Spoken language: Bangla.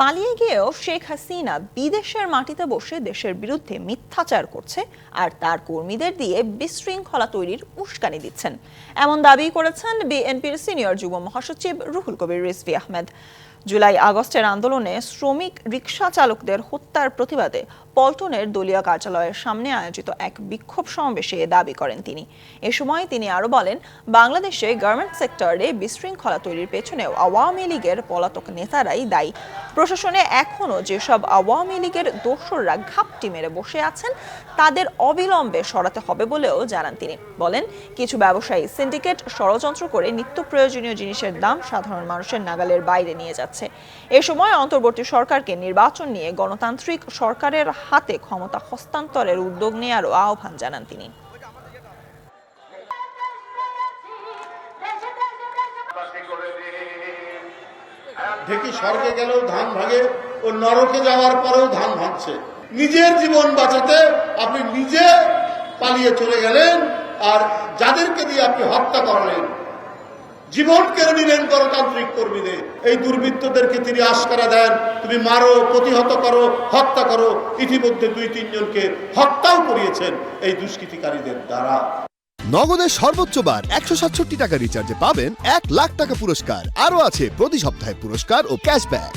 পালিয়ে গিয়েও শেখ হাসিনা বিদেশের মাটিতে বসে দেশের বিরুদ্ধে মিথ্যাচার করছে আর তার কর্মীদের দিয়ে বিশৃঙ্খলা তৈরির উস্কানি দিচ্ছেন। এমন দাবি করেছেন বিএনপির সিনিয়র যুব মহাসচিব রুহুল কবির রিজভি আহমেদ। জুলাই আগস্টের আন্দোলনে শ্রমিক রিকশা চালকদের হত্যার প্রতিবাদে পল্টনের দলীয় কার্যালয়ের সামনে আয়োজিত এক বিক্ষোভ সমাবেশে দাবি করেন তিনি। এ সময় তিনি আরও বলেন, বাংলাদেশে গার্মেন্ট সেক্টরে বিশৃঙ্খলা তৈরির পেছনেও আওয়ামী লীগের পলাতক নেতারাই দায়ী। প্রশাসনে এখনও যেসব আওয়ামী লীগের দোসররা ঘাপটি মেরে বসে আছেন, তাদের অবিলম্বে সরাতে হবে বলেও জানান তিনি। বলেন, কিছু ব্যবসায়ী সিন্ডিকেট ষড়যন্ত্র করে নিত্য প্রয়োজনীয় জিনিসের দাম সাধারণ মানুষের নাগালের বাইরে নিয়ে যাচ্ছে। এ সময় অন্তর্বর্তী সরকারকে নির্বাচন নিয়ে গণতান্ত্রিক সরকারের হাতে ক্ষমতা হস্তান্তরের উদ্যোগ নেওয়ারও আহ্বান জানান তিনি। ঢেকি স্বর্গে গেলেও ধান ভাগে ও নরকে যাওয়ার পরেও ধান ভাঙছে। নিজের জীবন বাঁচাতে আপনি নিজে পালিয়ে চলে গেলেন আর যাদেরকে দিয়ে আপনি হত্যা করালেন জীবন কেড়ে নিলেন গণতান্ত্রিক কর্মীদের। এই দুর্বৃত্তদেরকে তিনি আশকারা দেন, তুমি মারো, প্রতিহত করো, হত্যা করো। ইতিমধ্যে দুই তিনজনকে হত্যাও করিয়েছেন এই দুষ্কৃতিকারীদের দ্বারা। নগদের সর্বোচ্চ বার একশো সাতষট্টি টাকা রিচার্জে পাবেন এক লাখ টাকা পুরস্কার। আরও আছে প্রতি সপ্তাহে পুরস্কার ও ক্যাশব্যাক